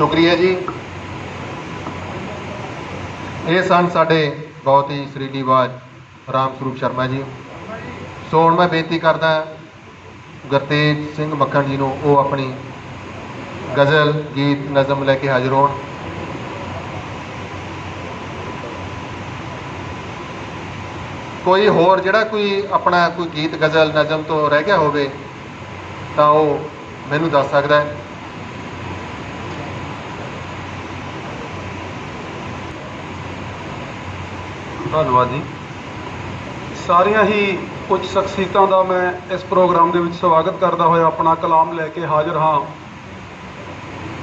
ਸ਼ੁਕਰੀਆ ਜੀ। ਇਹ ਸਨ ਸਾਡੇ ਬਹੁਤ ਹੀ ਸਰੀਲੀ ਆਵਾਜ਼ ਰਾਮ ਸਰੂਪ ਸ਼ਰਮਾ ਜੀ। ਸੋ ਹੁਣ ਮੈਂ ਬੇਨਤੀ ਕਰਦਾ ਗੁਰਤੇਜ ਸਿੰਘ ਮੱਖਣ ਜੀ ਨੂੰ ਉਹ ਆਪਣੀ ਗਜ਼ਲ, ਗੀਤ, ਨਜ਼ਮ ਲੈ ਕੇ ਹਾਜ਼ਰ ਹੋਣ। ਕੋਈ ਹੋਰ ਜਿਹੜਾ ਕੋਈ ਆਪਣਾ ਕੋਈ ਗੀਤ, ਗਜ਼ਲ, ਨਜ਼ਮ ਤੋਂ ਰਹਿ ਗਿਆ ਹੋਵੇ, ਤਾਂ ਉਹ ਮੈਨੂੰ ਦੱਸ ਸਕਦਾ ਹੈ। ਧੰਨਵਾਦ ਜੀ। ਸਾਰੀਆਂ ਹੀ ਉੱਚ ਸ਼ਖਸੀਅਤਾਂ ਦਾ ਮੈਂ ਇਸ ਪ੍ਰੋਗਰਾਮ ਦੇ ਵਿੱਚ ਸਵਾਗਤ ਕਰਦਾ ਹੋਇਆ ਆਪਣਾ ਕਲਾਮ ਲੈ ਕੇ ਹਾਜ਼ਰ ਹਾਂ।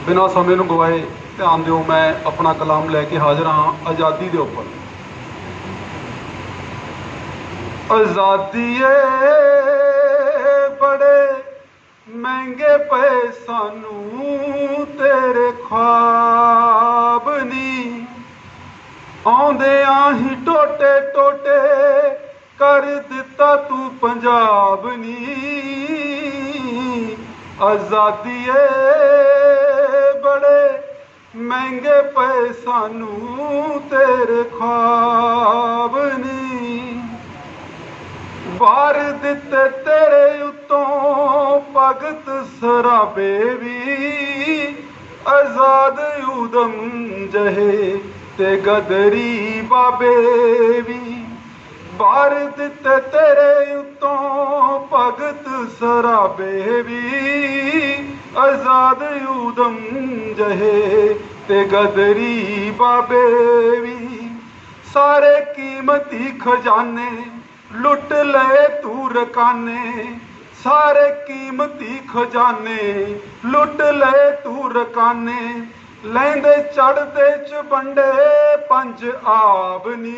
ਬਿਨਾਂ ਸਮੇਂ ਨੂੰ ਗਵਾਏ ਧਿਆਨ ਦਿਓ, ਮੈਂ ਆਪਣਾ ਕਲਾਮ ਲੈ ਕੇ ਹਾਜ਼ਰ ਹਾਂ ਆਜ਼ਾਦੀ ਦੇ ਉੱਪਰ। ਆਜ਼ਾਦੀ ਏ, ਬੜੇ ਮਹਿੰਗੇ ਪਏ ਸਾਨੂੰ ਤੇਰੇ ਖੁਆਬ ਆਉਂਦੇ ਆਹੀ ਟੋਟੇ ਟੋਟੇ, ਕਰ ਦਿੱਤਾ ਤੂੰ ਪੰਜਾਬ ਨੀ। ਆਜ਼ਾਦੀ ਏ ਬੜੇ ਮਹਿੰਗੇ ਪਏ ਸਾਨੂੰ ਤੇਰੇ ਖੁਆਬ ਨੀ। ਵਾਰ ਦਿੱਤੇ ਤੇਰੇ ਉਤੋਂ ਭਗਤ ਸਰਾਬੇ ਵੀ, ਆਜ਼ਾਦ ਉਦਮ ਜਹੇ ਤੇ ਗਦਰੀ ਬਾਬੇ ਵੀ ਵਾਰ ਦਿੱਤੇ ਤੇਰੇ ਉਤੋਂ ਭਗਤ ਸਰਾਬੇ ਵੀ। ਆਜ਼ਾਦ ਉਦਮ ਜਹੇ ਤੇ ਗਦਰੀ ਬਾਬੇ ਵੀ। ਸਾਰੇ ਕੀਮਤੀ ਖਜ਼ਾਨੇ ਲੁੱਟ ਲਏ ਤੂੰ ਰਕਾਨੇ। ਸਾਰੇ ਕੀਮਤੀ ਖਜ਼ਾਨੇ ਲੁੱਟ ਲਏ ਤੂੰ ਰਕਾਨੇ। ਲੈਂਦੇ ਚੜਦੇ ਚ ਬੰਡੇ ਪੰਜ ਆਬਨੀ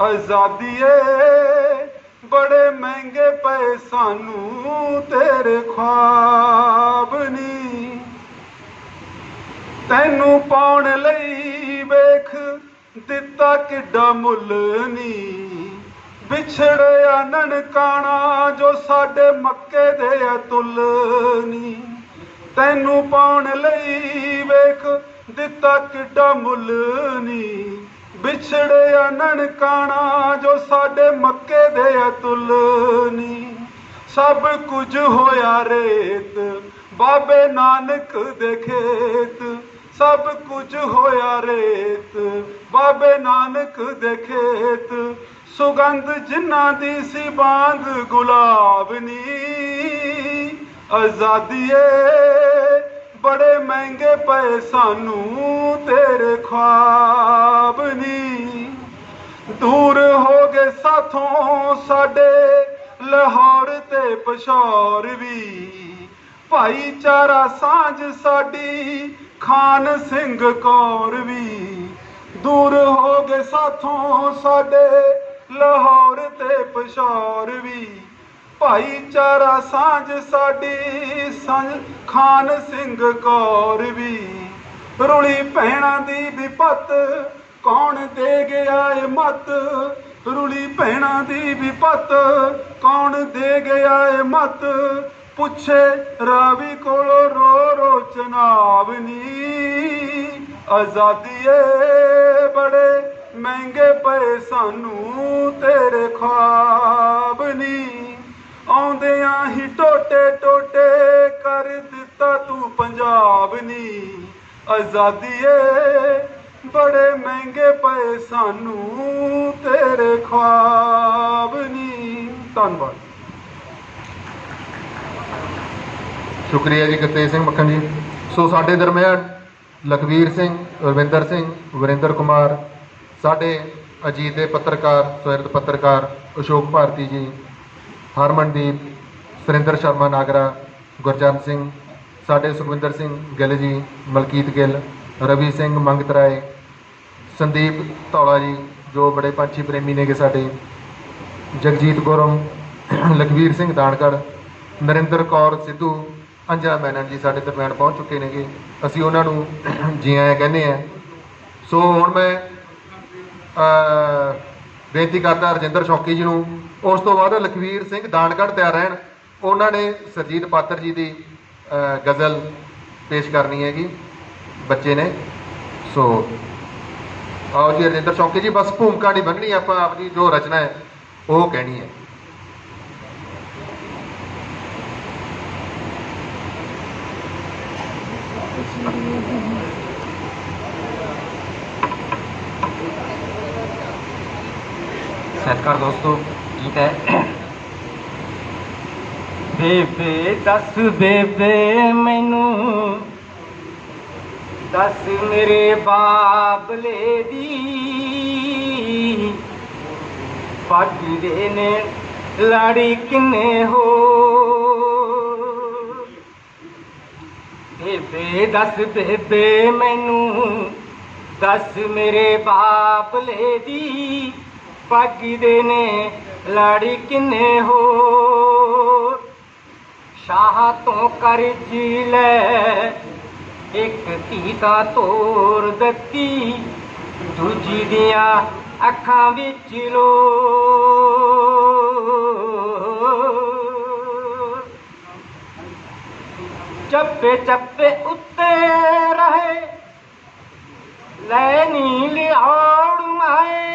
ਆਜ਼ਾਦੀ ਏ ਬੜੇ ਮਹਿੰਗੇ ਪਏ ਸਾਨੂੰ ਤੇਰੇ ਖੁਆਬ ਨੀ। ਤੈਨੂੰ ਪਾਉਣ ਲਈ ਵੇਖ ਦਿੱਤਾ ਕਿੱਡਾ ਮੁੱਲ ਨੀ। ਵਿਛੜਿਆ ਨਨਕਾਣਾ ਜੋ ਸਾਡੇ ਮੱਕੇ ਦੇ ਅਤੁੱਲ ਨੀ। ਤੈਨੂੰ ਪਾਉਣ ਲਈ ਵੇਖ, ਦਿੱਤਾ ਕਿੱਡਾ ਮੁੱਲ ਨੀ। ਵਿਛੜਿਆ ਨਨਕਾਣਾ ਜੋ ਸਾਡੇ ਮੱਕੇ ਦੇ ਅਤੁੱਲ ਨੀ। ਸਭ ਕੁਝ ਹੋਇਆ ਰੇਤ, ਬਾਬੇ ਨਾਨਕ ਦੇ ਖੇਤ। ਸਭ ਕੁਝ ਹੋਇਆ ਰੇਤ, ਬਾਬੇ ਨਾਨਕ ਦੇ ਖੇਤ। ਸੁਗੰਧ ਜਿਨ੍ਹਾਂ ਦੀ ਸੀ ਬਾਂਗ ਗੁਲਾਬ ਨੀ। ਆਜ਼ਾਦੀਏ ਬੜੇ ਮਹਿੰਗੇ ਪਏ ਸਾਨੂੰ, ਤੇਰੇ ਖੁਆਬ ਨੀ। ਦੂਰ ਹੋ ਗਏ ਸਾਥੋਂ ਸਾਡੇ, ਲਾਹੌਰ ਤੇ ਪਸ਼ੌਰ ਵੀ। ਭਾਈਚਾਰਾ ਸਾਂਝ ਸਾਡੀ, ਖਾਨ ਸਿੰਘ ਕੌਰ ਵੀ। ਦੂਰ ਹੋ ਗਏ ਸਾਥੋਂ ਸਾਡੇ, ਲਾਹੌਰ ਤੇ ਪਸ਼ੌਰ ਵੀ। ਭਾਈਚਾਰਾ ਸਾਂਝ ਸਾਡੀ ਸਾਂਝ ਖਾਨ ਸਿੰਘ ਕੌਰ ਵੀ। ਰੁਲੀ ਭੈਣਾਂ ਦੀ ਵਿਪਤ, ਕੌਣ ਦੇ ਗਿਆ ਏ ਮਤ? ਰੁਲੀ ਭੈਣਾਂ ਦੀ ਵਿਪਤ, ਕੌਣ ਦੇ ਗਿਆ ਏ ਮਤ? ਪੁੱਛੇ ਰਾਵੀ ਕੋਲੋਂ ਰੋ ਰੋ ਚਨਾਵਨੀ ਆਜ਼ਾਦੀ ਏ ਬੜੇ ਮਹਿੰਗੇ ਪਏ ਸਾਨੂੰ ਤੇਰੇ ਖੁਆਬ ਪੰਜਾਬ ਨੀ, ਆਜ਼ਾਦੀ ਬੜੇ ਮਹਿੰਗੇ ਪਏ ਸਾਨੂੰ, ਤੇਰੇ ਖੁਆਬ ਨੀ। ਧੰਨਵਾਦ। ਸ਼ੁਕਰੀਆ ਜੀ ਗੁਰਤੇਜ ਸਿੰਘ ਮੱਖਣ ਜੀ। ਸੋ ਸਾਡੇ ਦਰਮਿਆਨ ਲਖਵੀਰ ਸਿੰਘ, ਰਵਿੰਦਰ ਸਿੰਘ, ਵਰਿੰਦਰ ਕੁਮਾਰ, ਸਾਡੇ ਅਜੀਤ ਦੇ ਪੱਤਰਕਾਰ ਸੁਹਿਰਦ ਪੱਤਰਕਾਰ, ਅਸ਼ੋਕ ਭਾਰਤੀ ਜੀ, ਹਰਮਨਦੀਪ, ਸੁਰਿੰਦਰ ਸ਼ਰਮਾ ਨਾਗਰਾ ਗੁਰਚਰਨ ਸਿੰਘ ਸਾਡੇ ਸੁਖਵਿੰਦਰ ਸਿੰਘ ਗਿੱਲ ਜੀ, ਮਲਕੀਤ ਗਿੱਲ, ਰਵੀ ਸਿੰਘ ਮੰਗਤ ਰਾਏ, ਸੰਦੀਪ ਧੌਲਾ ਜੀ, ਜੋ ਬੜੇ ਪੰਛੀ ਪ੍ਰੇਮੀ ਨੇਗੇ ਸਾਡੇ, ਜਗਜੀਤ ਗੁਰਮ ਲਖਵੀਰ ਸਿੰਘ ਦਾਨਕਰ ਨਰਿੰਦਰ ਕੌਰ ਸਿੱਧੂ, ਅੰਜਨਾ ਮੈਨਨ ਜੀ ਸਾਡੇ ਦਰਮਿਆਨ ਪਹੁੰਚ ਚੁੱਕੇ ਨੇਗੇ। ਅਸੀਂ ਉਹਨਾਂ ਨੂੰ ਜੀ ਆਇਆਂ ਕਹਿੰਦੇ ਆ ਸੋ ਹੁਣ ਮੈਂ ਬੇਨਤੀ ਕਰਦਾ ਰਜਿੰਦਰ ਸ਼ੌਕੀ ਜੀ ਨੂੰ, ਉਸ ਤੋਂ ਬਾਅਦ ਲਖਵੀਰ ਸਿੰਘ ਦਾਨਕੜ ਤਿਆਰ ਰਹਿਣ। ਉਹਨਾਂ ਨੇ ਸਰਜੀਤ ਪਾਤਰ ਜੀ ਦੀ ਗਜ਼ਲ ਪੇਸ਼ ਕਰਨੀ ਹੈਗੀ ਬੱਚੇ ਨੇ। ਸੋ, ਆਓ ਜੀ ਰਜਿੰਦਰ ਚੌਂਕੀ ਜੀ, ਬਸ ਭੂਮਿਕਾ ਨਹੀਂ ਬੰਨਣੀ ਆਪਾਂ ਆਪਣੀ ਜੋ ਰਚਨਾ ਹੈ, ਉਹ ਕਹਿਣੀ ਹੈ। ਸਤਿਕਾਰ ਦੋਸਤੋ ਗੀਤ ਹੈ। ਬੇਬੇ, ਦੱਸ ਬੇਬੇ ਮੈਨੂੰ। ਦੱਸ ਮੇਰੇ ਬਾਬਲੇ ਦੀ। ਪੱਗ ਦੇ ਨੇ ਲਾੜੀ ਕਿੰਨੇ ਹੋ ਬੇਬੇ, ਦੱਸ ਬੇਬੇ ਮੈਨੂੰ। ਦੱਸ ਮੇਰੇ ਬਾਬਲੇ ਦੀ। ਪੱਗ ਨੇ ਲਾੜੀ ਕਿੰਨੇ ਹੋ ਸ਼ਾਹ ਤੋਂ ਕਰਜ ਲੈ। ਇੱਕ ਧੀ ਤਾਂ ਤੋਰ ਦਿੱਤੀ, ਦੂਜੀ ਦੀਆਂ ਅੱਖਾਂ ਵਿੱਚ ਲੋ। ਚੱਪੇ ਚੱਪੇ ਉੱਤੇ ਰਹੇ, ਲੈ ਨੀ ਲਿਆਉੜ ਮਾਏ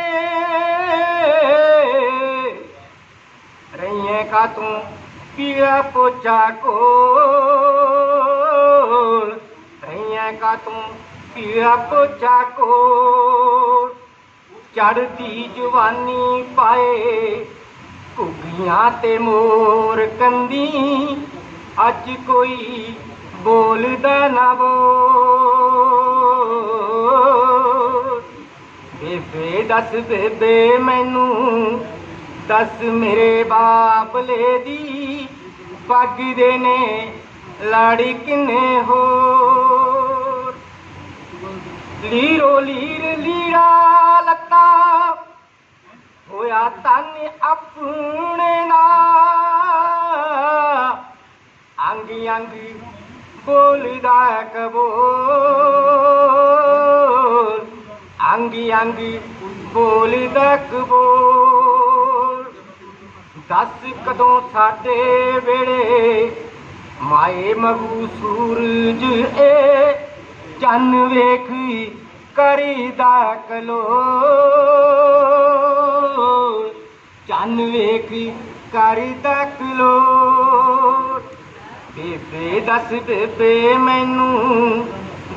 ਰਈਏ ਕਾ ਤੂੰ ਪੀੜਾ ਪੋਚਾ ਕੋਲ? ਰਈਏ ਕਾ ਤੂੰ ਪੀੜਾ ਪੋਚਾ ਕੋਲ? ਚੜਦੀ ਜਵਾਨੀ ਪਾਏ, ਘੁੱਗੀਆਂ ਤੇ ਮੋਰ ਕੰਦੀ, ਅੱਜ ਕੋਈ ਬੋਲਦਾ ਨਾ ਬੋਲ। ਬੇਬੇ ਦੱਸ ਬੇਬੇ, ਮੈਨੂੰ ਦੱਸ ਮੇਰੇ ਬਾਪਲੇ ਦੀ ਬਾਗੀ ਦੇ ਨੇ ਲਾੜੀ ਕਿੰਨੇ ਹੋਰ? ਲੀਰੋ ਲੀਰ ਲੀੜਾ ਲੱਤਾ, ਹੋਇਆ ਤਨ ਆਪਣੇ ਨਾਲ। ਅੰਗ ਅੰਗ ਬੋਲਦਾ ਕਬੋਲ। ਅੰਗ ਅੰਗ ਬੋਲਦਾ ਕਬੋਲ। ਦੱਸ ਕਦੋਂ ਸਾਡੇ ਵੇੜੇ ਮਾਏ ਮਗੂ ਸੂਰਜ, ਏ ਚੰਨ ਵੇਖ ਕਰੀਦਾ ਕਲੋ। ਚੰਨ ਵੇਖ ਕਰੀਦਾ ਕਲੋ। ਬੇਬੇ ਦੱਸ ਬੇਬੇ, ਮੈਨੂੰ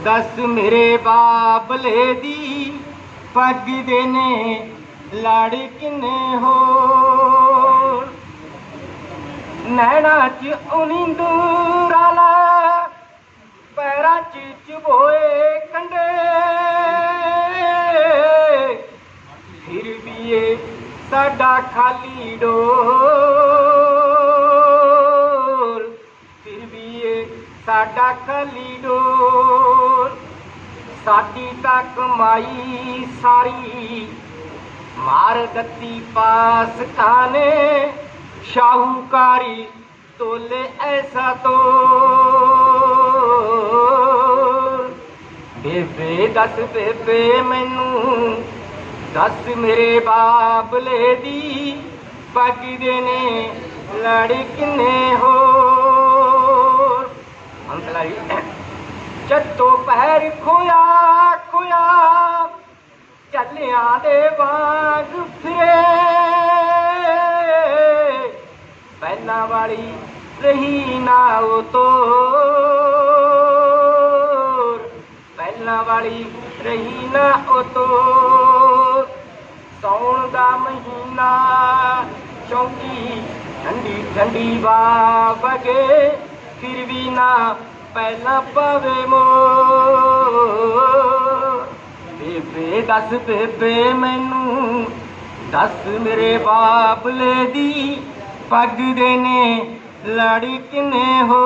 ਦੱਸ ਮੇਰੇ ਬਾਬਲੇ ਦੀ। ਪੱਗ ਦੇ ਨੇ ਲੜ ਕਿੰਨੇ ਹੋ? ਨੈਣਾ ਚ ਉਨਿੰਦੂਰਾਲਾ ਪੈਰਾਂ ਚ ਚਬੋਏ ਕੰਡੇ। ਫਿਰ ਵੀ ਇਹ ਸਾਡਾ ਖਾਲੀ ਡੋਰ। ਫਿਰ ਵੀ ਇਹ ਸਾਡਾ ਖਾਲੀ ਡੋਰ। ਸਾਡੀ ਤਾਂ ਕਮਾਈ ਸਾਰੀ ਮਾਰ ਦਿੱਤੀ ਪਾਸ ਖਾਨੇ। ਸ਼ਾਹੂਕਾਰੀ ਤੋਲੇ ਐਸਾ ਤੋ ਬੇਬੇ ਦੱਸ ਬੇਬੇ ਮੈਨੂੰ, ਦੱਸ ਮੇਰੇ ਬਾਬਲੇ ਦੀ ਪੱਗ ਦੇ ਨੇ ਲੜ ਕਿੰਨੇ ਹੋਰ। ਅੰਤਲਾਈ ਚੱਤੋ ਪੈਰ ਖੋਇਆ ਖੋਇਆ, ਚੱਲਿਆਂ ਦੇ ਵਾਂਗ ਫਿਰੇ। ਪਹਿਲਾਂ ਵਾਲੀ ਰਹੀ ਨਾ ਉਹ ਤੋਰ। ਪਹਿਲਾਂ ਵਾਲੀ ਰਹੀ ਨਾ ਉਹ ਤੋਰ। ਸੌਣ ਦਾ ਮਹੀਨਾ ਚੌਂਕੀ ਠੰਡੀ ਠੰਡੀ ਵਾ ਵਗੇ ਫਿਰ ਵੀ ਨਾ ਪਹਿਲਾਂ ਪਵੇ ਮੋਰ। ਬੇਬੇ ਦੱਸ ਬੇਬੇ ਮੈਨੂੰ, ਦੱਸ ਮੇਰੇ ਬਾਬਲੇ ਦੀ ਪੱਗ ਦੇ ਨੇ ਲਾੜੀ ਕਿਨੇ ਹੋ